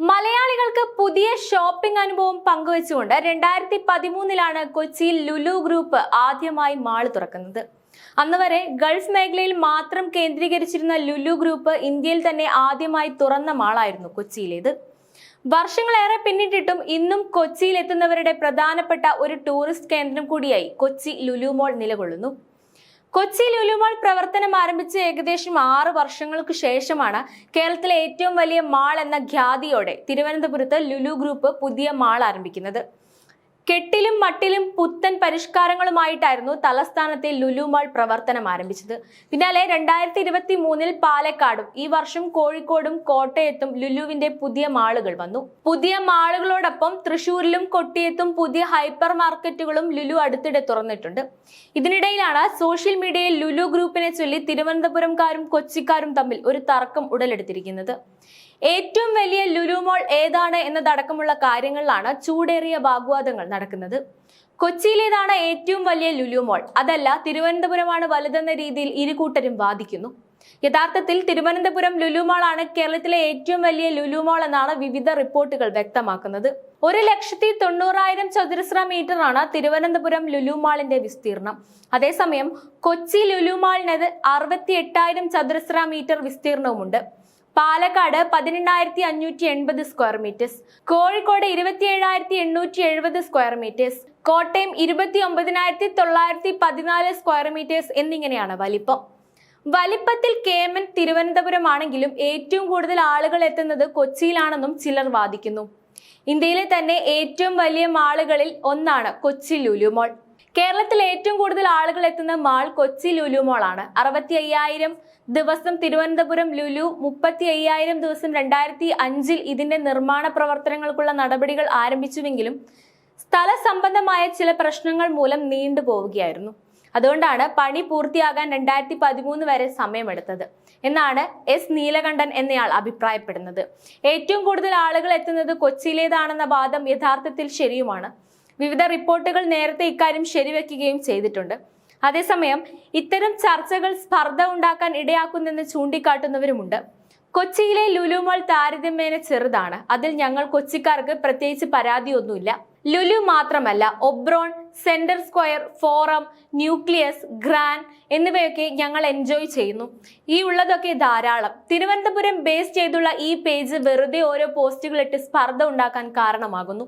മലയാളികൾക്ക് പുതിയ ഷോപ്പിംഗ് അനുഭവം പങ്കുവെച്ചുകൊണ്ട് രണ്ടായിരത്തി പതിമൂന്നിലാണ് കൊച്ചിയിൽ ലുലു ഗ്രൂപ്പ് ആദ്യമായി മാൾ തുറക്കുന്നത്. അന്ന് വരെ ഗൾഫ് മേഖലയിൽ മാത്രം കേന്ദ്രീകരിച്ചിരുന്ന ലുലു ഗ്രൂപ്പ് ഇന്ത്യയിൽ തന്നെ ആദ്യമായി തുറന്ന മാളായിരുന്നു കൊച്ചിയിലേത്. വർഷങ്ങളേറെ പിന്നിട്ടിട്ടും ഇന്നും കൊച്ചിയിൽ എത്തുന്നവരുടെ പ്രധാനപ്പെട്ട ഒരു ടൂറിസ്റ്റ് കേന്ദ്രം കൂടിയായി കൊച്ചി ലുലു മോൾ നിലകൊള്ളുന്നു. കൊച്ചി ലുലുമാൾ പ്രവർത്തനം ആരംഭിച്ച് ഏകദേശം ആറ് വർഷങ്ങൾക്ക് ശേഷമാണ് കേരളത്തിലെ ഏറ്റവും വലിയ മാൾ എന്ന ഖ്യാതിയോടെ തിരുവനന്തപുരത്ത് ലുലു ഗ്രൂപ്പ് പുതിയ മാൾ ആരംഭിക്കുന്നത്. കെട്ടിലും മട്ടിലും പുത്തൻ പരിഷ്കാരങ്ങളുമായിട്ടായിരുന്നു തലസ്ഥാനത്തെ ലുലുമാൾ പ്രവർത്തനം ആരംഭിച്ചത്. പിന്നാലെ രണ്ടായിരത്തി ഇരുപത്തി മൂന്നിൽ പാലക്കാടും ഈ വർഷം കോഴിക്കോടും കോട്ടയത്തും ലുലുവിന്റെ പുതിയ മാളുകൾ വന്നു. പുതിയ മാളുകളോടൊപ്പം തൃശൂരിലും കൊട്ടിയത്തും പുതിയ ഹൈപ്പർ മാർക്കറ്റുകളും ലുലു അടുത്തിടെ തുറന്നിട്ടുണ്ട്. ഇതിനിടയിലാണ് സോഷ്യൽ മീഡിയയിൽ ലുലു ഗ്രൂപ്പിനെ ചൊല്ലി തിരുവനന്തപുരംകാരും കൊച്ചിക്കാരും തമ്മിൽ ഒരു തർക്കം ഉടലെടുത്തിരിക്കുന്നത്. ഏറ്റവും വലിയ ലുലു മോൾ ഏതാണ് എന്നതടക്കമുള്ള കാര്യങ്ങളിലാണ് ചൂടേറിയ വാഗ്വാദങ്ങൾ നടക്കുന്നത്. കൊച്ചിയിലേതാണ് ഏറ്റവും വലിയ ലുലു മോൾ അതല്ല തിരുവനന്തപുരമാണ് വലുതെന്ന രീതിയിൽ ഇരുകൂട്ടരും വാദിക്കുന്നു. യഥാർത്ഥത്തിൽ തിരുവനന്തപുരം ലുലു മോളാണ് കേരളത്തിലെ ഏറ്റവും വലിയ ലുലു മോൾ എന്നാണ് വിവിധ റിപ്പോർട്ടുകൾ വ്യക്തമാക്കുന്നത്. ഒരു ലക്ഷത്തി തൊണ്ണൂറായിരം ചതുരശ്ര മീറ്റർ ആണ് തിരുവനന്തപുരം ലുലു മാളിന്റെ വിസ്തീർണം. അതേസമയം കൊച്ചി ലുലു മാളിനത് അറുപത്തി എട്ടായിരം ചതുരശ്ര മീറ്റർ വിസ്തീർണവുമുണ്ട്. പാലക്കാട് പതിനെണ്ണായിരത്തി അഞ്ഞൂറ്റി എൺപത് സ്ക്വയർ മീറ്റേഴ്സ് കോഴിക്കോട് ഇരുപത്തി ഏഴായിരത്തി എണ്ണൂറ്റി എഴുപത് സ്ക്വയർ മീറ്റേഴ്സ് കോട്ടയം ഇരുപത്തി ഒമ്പതിനായിരത്തി തൊള്ളായിരത്തി പതിനാല് സ്ക്വയർ മീറ്റേഴ്സ് എന്നിങ്ങനെയാണ് വലിപ്പം. വലിപ്പത്തിൽ കേമൻ തിരുവനന്തപുരമാണെങ്കിലും ഏറ്റവും കൂടുതൽ ആളുകൾ എത്തുന്നത് കൊച്ചിയിലാണെന്നും ചിലർ വാദിക്കുന്നു. ഇന്ത്യയിലെ തന്നെ ഏറ്റവും വലിയ മാളുകളിൽ ഒന്നാണ് കൊച്ചി ലുലു മോൾ. കേരളത്തിൽ ഏറ്റവും കൂടുതൽ ആളുകൾ എത്തുന്ന മാൾ കൊച്ചി ലുലു മോൾ ആണ്. അറുപത്തി അയ്യായിരം ദിവസം തിരുവനന്തപുരം ലുലു മുപ്പത്തി അയ്യായിരം ദിവസം രണ്ടായിരത്തി അഞ്ചിൽ ഇതിന്റെ നിർമ്മാണ പ്രവർത്തനങ്ങൾക്കുള്ള നടപടികൾ ആരംഭിച്ചുവെങ്കിലും സ്ഥല സംബന്ധമായ ചില പ്രശ്നങ്ങൾ മൂലം നീണ്ടുപോവുകയായിരുന്നു അതുകൊണ്ടാണ് പണി പൂർത്തിയാകാൻ രണ്ടായിരത്തി പതിമൂന്ന് വരെ സമയമെടുത്തത്. എന്നാണ് എസ് നീലകണ്ഠൻ എന്നയാൾ അഭിപ്രായപ്പെടുന്നത്. ഏറ്റവും കൂടുതൽ ആളുകൾ എത്തുന്നത് കൊച്ചിയിലേതാണെന്ന വാദം യഥാർത്ഥത്തിൽ ശരിയുമാണ്. വിവിധ റിപ്പോർട്ടുകൾ നേരത്തെ ഇക്കാര്യം ശരിവെക്കുകയും ചെയ്തിട്ടുണ്ട്. അതേസമയം ഇത്തരം ചർച്ചകൾ സ്പർദ്ധ ഉണ്ടാക്കാൻ ഇടയാക്കുന്നെന്ന് ചൂണ്ടിക്കാട്ടുന്നവരുമുണ്ട്. കൊച്ചിയിലെ ലുലുമോൾ താരതമ്യേന ചെറുതാണ്. അതിൽ ഞങ്ങൾ കൊച്ചിക്കാർക്ക് പ്രത്യേകിച്ച് പരാതിയൊന്നുമില്ല. ലുലു മാത്രമല്ല Oberon Centre Square Forum Nucleus Grand എന്നിവയൊക്കെ ഞങ്ങൾ എൻജോയ് ചെയ്യുന്നു. ഈ ഉള്ളതൊക്കെ ധാരാളം. തിരുവനന്തപുരം ബേസ് ചെയ്തുള്ള ഈ പേജ് വെറുതെ ഓരോ പോസ്റ്റുകളിട്ട് സ്പർദ്ധ ഉണ്ടാക്കാൻ കാരണമാകുന്നു.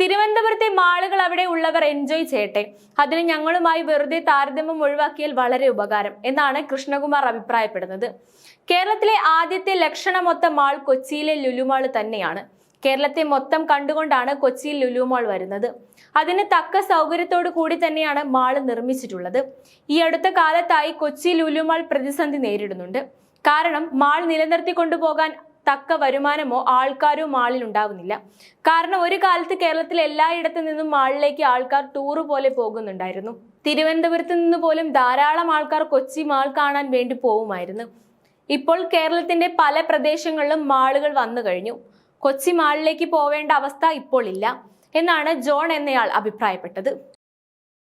തിരുവനന്തപുരത്തെ മാളുകൾ അവിടെ ഉള്ളവർ എൻജോയ് ചെയ്യട്ടെ. അതിന് ഞങ്ങളുമായി വെറുതെ താരതമ്യം ഒഴിവാക്കിയാൽ വളരെ ഉപകാരം എന്നാണ് കൃഷ്ണകുമാർ അഭിപ്രായപ്പെടുന്നത്. കേരളത്തിലെ ആദ്യത്തെ ലക്ഷണമൊത്ത മാൾ കൊച്ചിയിലെ ലുലുമാൾ തന്നെയാണ്. കേരളത്തെ മൊത്തം കണ്ടുകൊണ്ടാണ് കൊച്ചിയിൽ ലുലുമാൾ വരുന്നത്. അതിന് തക്ക സൗകര്യത്തോടു കൂടി തന്നെയാണ് മാൾ നിർമ്മിച്ചിട്ടുള്ളത്. ഈ അടുത്ത കാലത്തായി കൊച്ചി ലുലുമാൾ പ്രതിസന്ധി നേരിടുന്നുണ്ട്. കാരണം മാൾ നിലനിർത്തി കൊണ്ടുപോകാൻ തക്ക വരുമാനമോ ആൾക്കാരോ മാളിൽ ഉണ്ടാകുന്നില്ല കാരണം ഒരു കാലത്ത് കേരളത്തിൽ എല്ലായിടത്തു നിന്നും മാളിലേക്ക് ആൾക്കാർ ടൂറ് പോലെ പോകുന്നുണ്ടായിരുന്നു. തിരുവനന്തപുരത്ത് നിന്ന് പോലും ധാരാളം ആൾക്കാർ കൊച്ചി മാൾ കാണാൻ വേണ്ടി പോവുമായിരുന്നു. ഇപ്പോൾ കേരളത്തിന്റെ പല പ്രദേശങ്ങളിലും മാളുകൾ വന്നു കഴിഞ്ഞു. കൊച്ചി മാളിലേക്ക് പോവേണ്ട അവസ്ഥ ഇപ്പോൾ ഇല്ല എന്നാണ് ജോൺ എന്നയാൾ അഭിപ്രായപ്പെട്ടത്.